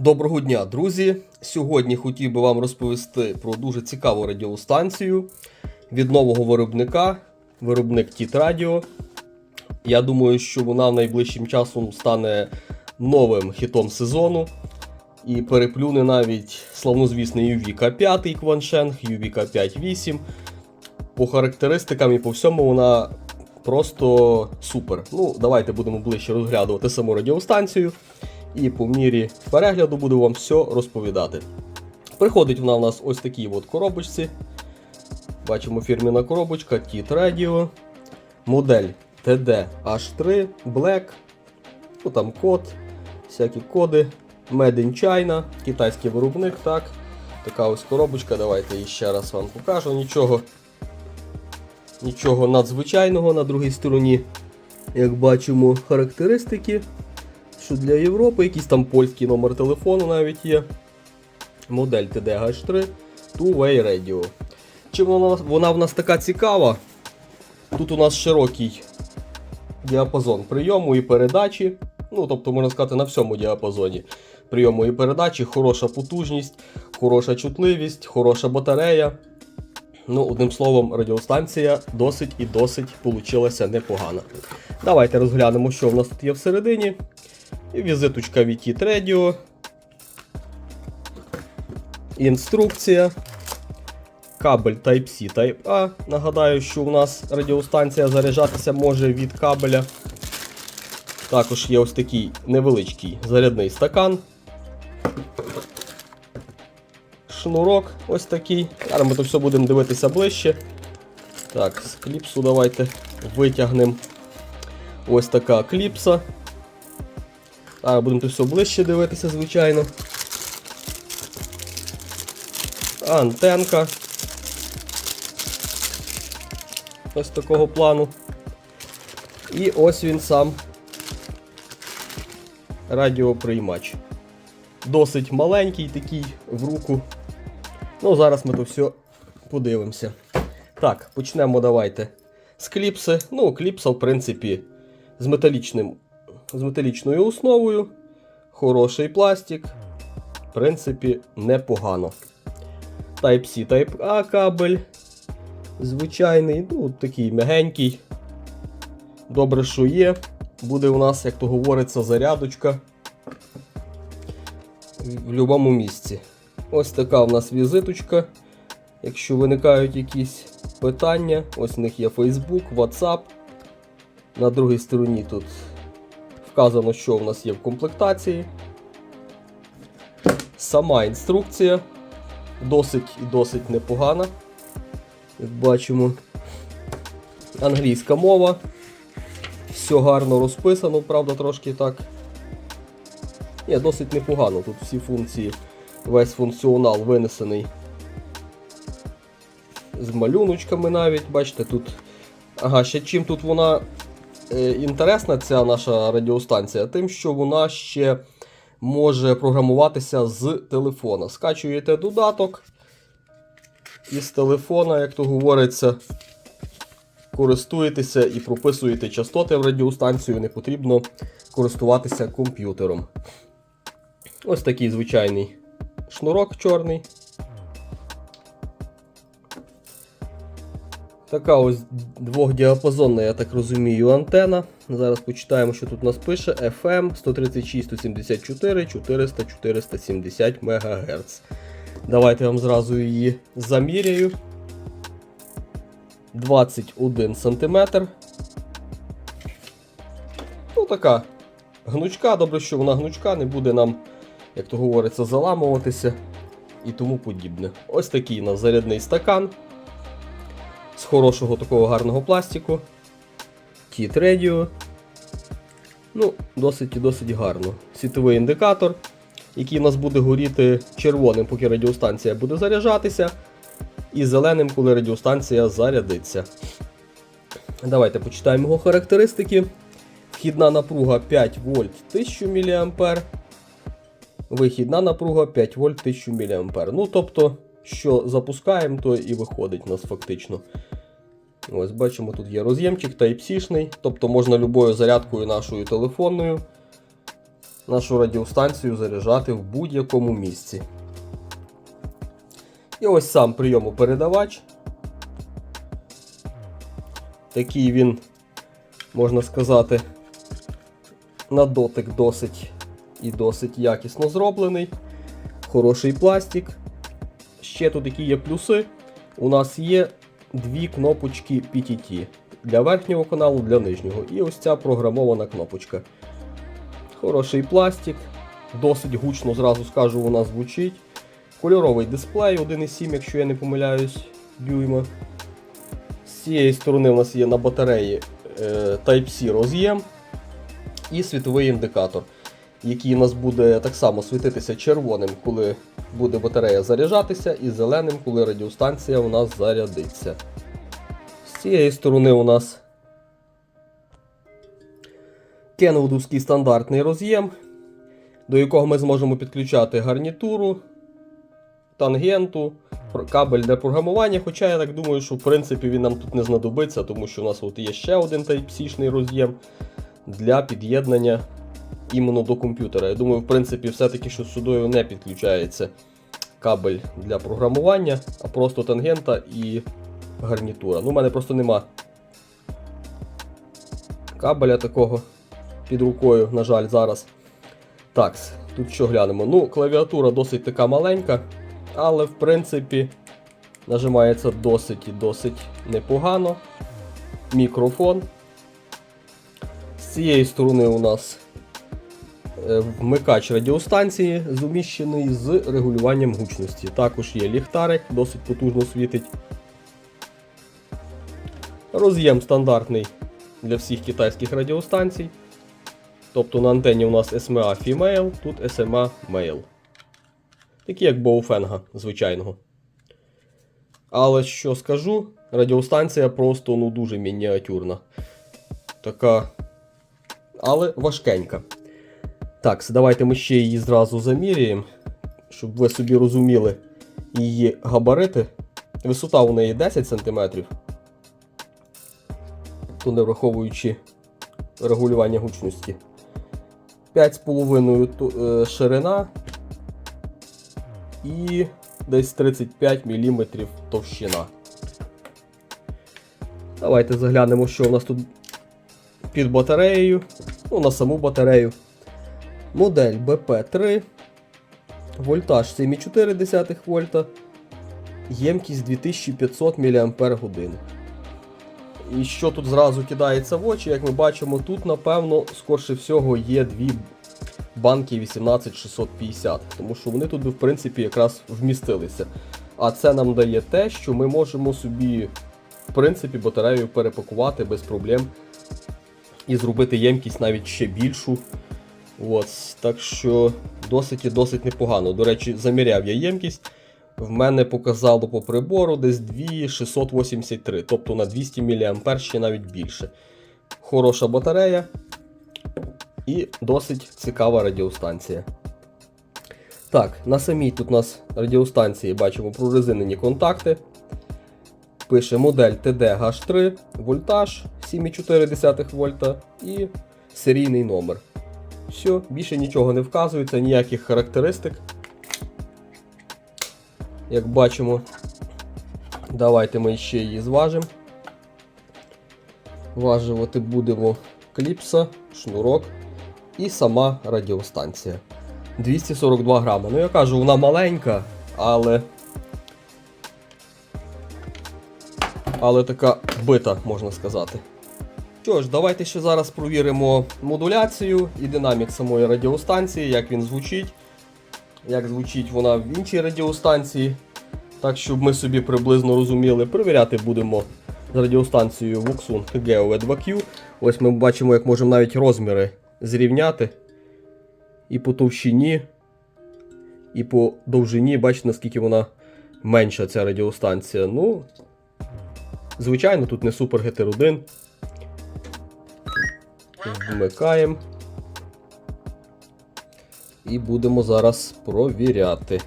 Доброго дня, друзі! Сьогодні хотів би вам розповісти про дуже цікаву радіостанцію від нового виробника, виробник Тіт Радіо. Я думаю, що вона найближчим часом стане новим хітом сезону і переплюне навіть славнозвісний UVK 5 Кваншенг, UVK 5.8. По характеристикам і по всьому вона просто супер. Ну, давайте будемо ближче розглядувати саму радіостанцію. І по мірі перегляду буду вам все розповідати. Приходить вона у нас ось такій от коробочці. Бачимо фірміна коробочка TIT Radio. Модель TD-H3 Black. Ну там код, всякі коди. Made in China, китайський виробник, так. Така ось коробочка. Давайте її ще раз вам покажу. Нічого, нічого надзвичайного на другій стороні. Як бачимо, характеристики що для Європи, якийсь там польський номер телефону навіть є. Модель TDH3 Two-Way Radio. Чим вона, вона в нас така цікава? Тут у нас широкий діапазон прийому і передачі. Ну, тобто, можна сказати, на всьому діапазоні прийому і передачі, хороша потужність, хороша чутливість, хороша батарея. Ну, одним словом, радіостанція досить і досить получилася непогана. Давайте розглянемо, що в нас тут є всередині. І візиточка від Radio. Інструкція. Кабель Type-C Type-A. Нагадаю, що у нас радіостанція заряджатися може від кабеля. Також є ось такий невеличкий зарядний стакан. Шнурок ось такий. Зараз ми то все будемо дивитися ближче. Так, з кліпсу давайте витягнемо. Ось така кліпса. А, будемо тут все ближче дивитися, звичайно. Антенка. Ось такого плану. І ось він сам радіоприймач. Досить маленький такий в руку. Ну, зараз ми то все подивимося. Так, почнемо давайте з кліпси. Ну, кліпса, в принципі, з металічним з металічною основою. Хороший пластик. В принципі, непогано. Type-C, Type-A кабель. Звичайний, ну, такий м'ягенький. Добре, що є. Буде у нас, як то говориться, зарядочка в будь-якому місці. Ось така у нас візиточка. Якщо виникають якісь питання, ось у них є Facebook, WhatsApp. На другій стороні тут Вказано, що в нас є в комплектації. Сама інструкція досить і досить непогана. Як бачимо, англійська мова. Все гарно розписано, правда, трошки так. Є, досить непогано. Тут всі функції, весь функціонал винесений з малюночками навіть. Бачите, тут. Ага, ще чим тут вона інтересна ця наша радіостанція, тим, що вона ще може програмуватися з телефона. Скачуєте додаток із телефона, як то говориться, користуєтеся і прописуєте частоти в радіостанцію, не потрібно користуватися комп'ютером. Ось такий звичайний шнурок чорний. Така ось двохдіапазонна, я так розумію, антена. Зараз почитаємо, що тут у нас пише FM 136 174 400 470 МГц. Давайте я вам зразу її заміряю. 21 см. Ну, така гнучка, добре, що вона гнучка, не буде нам, як то говориться, заламуватися і тому подібне. Ось такий у нас зарядний стакан з хорошого такого гарного пластику. Кіт Radio. Ну, досить і досить гарно. Світовий індикатор, який у нас буде горіти червоним, поки радіостанція буде заряджатися. І зеленим, коли радіостанція зарядиться. Давайте почитаємо його характеристики. Вхідна напруга 5 вольт 1000 мА. Вихідна напруга 5 вольт 1000 мА. Ну, тобто що запускаємо, то і виходить у нас фактично. Ось бачимо, тут є роз'ємчик Type-C, тобто можна любою зарядкою нашою телефонною нашу радіостанцію заряджати в будь-якому місці. І ось сам прийомопередавач. Такий він, можна сказати, на дотик досить і досить якісно зроблений. Хороший пластик. Ще тут які є плюси. У нас є дві кнопочки PTT для верхнього каналу, для нижнього. І ось ця програмована кнопочка. Хороший пластик, досить гучно, зразу скажу, вона звучить. Кольоровий дисплей 1,7, якщо я не помиляюсь, дюйма. З цієї сторони у нас є на батареї е, Type-C роз'єм і світовий індикатор, який у нас буде так само світитися червоним, коли буде батарея заряджатися, і зеленим, коли радіостанція у нас зарядиться. З цієї сторони у нас кенвудовський стандартний роз'єм, до якого ми зможемо підключати гарнітуру, тангенту, кабель для програмування. Хоча я так думаю, що в принципі він нам тут не знадобиться, тому що у нас от є ще один Type-C-шний роз'єм для під'єднання іменно до комп'ютера. Я думаю, в принципі, все-таки, що сюди не підключається кабель для програмування, а просто тангента і гарнітура. Ну, у мене просто нема кабеля такого під рукою, на жаль, зараз. Так, тут що глянемо. Ну, клавіатура досить така маленька, але в принципі нажимається досить і досить непогано. Мікрофон. З цієї сторони у нас вмикач радіостанції, зуміщений з регулюванням гучності. Також є ліхтарик, досить потужно світить. Роз'єм стандартний для всіх китайських радіостанцій. Тобто на антенні у нас SMA Female, тут SMA Male. Такі як Боуфенга звичайного. Але що скажу, радіостанція просто ну, дуже мініатюрна. Така. Але важкенька. Так, давайте ми ще її зразу заміряємо, щоб ви собі розуміли її габарити. Висота у неї 10 см. То не враховуючи регулювання гучності. 5,5 е, ширина і десь 35 мм товщина. Давайте заглянемо, що у нас тут під батареєю. Ну, на саму батарею. Модель BP3. Вольтаж 7,4 вольта. Ємкість 2500 мАч. І що тут зразу кидається в очі, як ми бачимо, тут, напевно, скорше всього є дві банки 18650, тому що вони тут в принципі, якраз вмістилися. А це нам дає те, що ми можемо собі, в принципі, батарею перепакувати без проблем і зробити ємкість навіть ще більшу. От, так що досить і досить непогано. До речі, заміряв я ємкість. В мене показало по прибору десь 2683, тобто на 200 мА ще навіть більше. Хороша батарея і досить цікава радіостанція. Так, на самій тут у нас радіостанції бачимо прорезинені контакти. Пише модель TD-H3, вольтаж 7,4 вольта і серійний номер. Все, більше нічого не вказується, ніяких характеристик. Як бачимо, давайте ми ще її зважимо. Важувати будемо кліпса, шнурок і сама радіостанція. 242 грами. Ну я кажу, вона маленька, але. Але така бита, можна сказати. Що ж, давайте ще зараз провіримо модуляцію і динамік самої радіостанції, як він звучить, як звучить вона в іншій радіостанції. Так, щоб ми собі приблизно розуміли, перевіряти будемо з радіостанцією Voxun GEO 2Q. Ось ми бачимо, як можемо навіть розміри зрівняти. І по товщині, і по довжині, бачите, наскільки вона менша ця радіостанція. Ну, звичайно, тут не GTR 1 вмикаємо. І будемо зараз провіряти.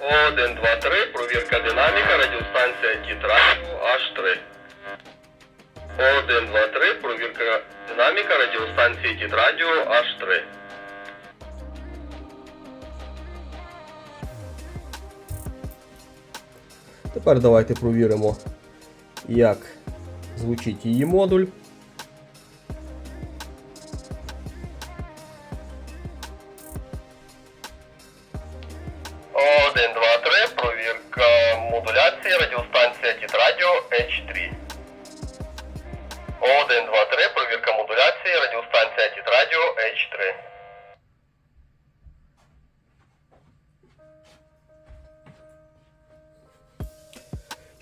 Один, два, три. Провірка динаміка, радіостанція Дітрафіку H3. Один, два, три. Провірка динаміка радіостанція Дітрадіо H3. Тепер давайте провіримо, як звучить її модуль. Один, два, три. Провірка модуляції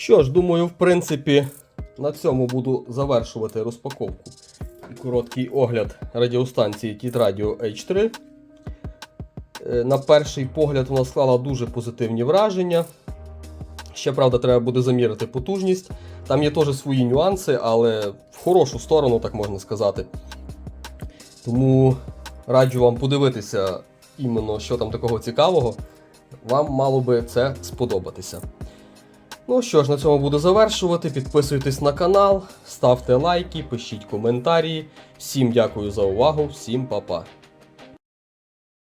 Що ж, думаю, в принципі, на цьому буду завершувати розпаковку і короткий огляд радіостанції Тітрадіо H3. Е, На перший погляд вона склала дуже позитивні враження. Ще, правда, треба буде замірити потужність. Там є теж свої нюанси, але в хорошу сторону, так можна сказати. Тому раджу вам подивитися іменно, що там такого цікавого. Вам мало би це сподобатися. Ну що ж, на цьому буду завершувати. Підписуйтесь на канал, ставте лайки, пишіть коментарі. Всім дякую за увагу, всім па-па.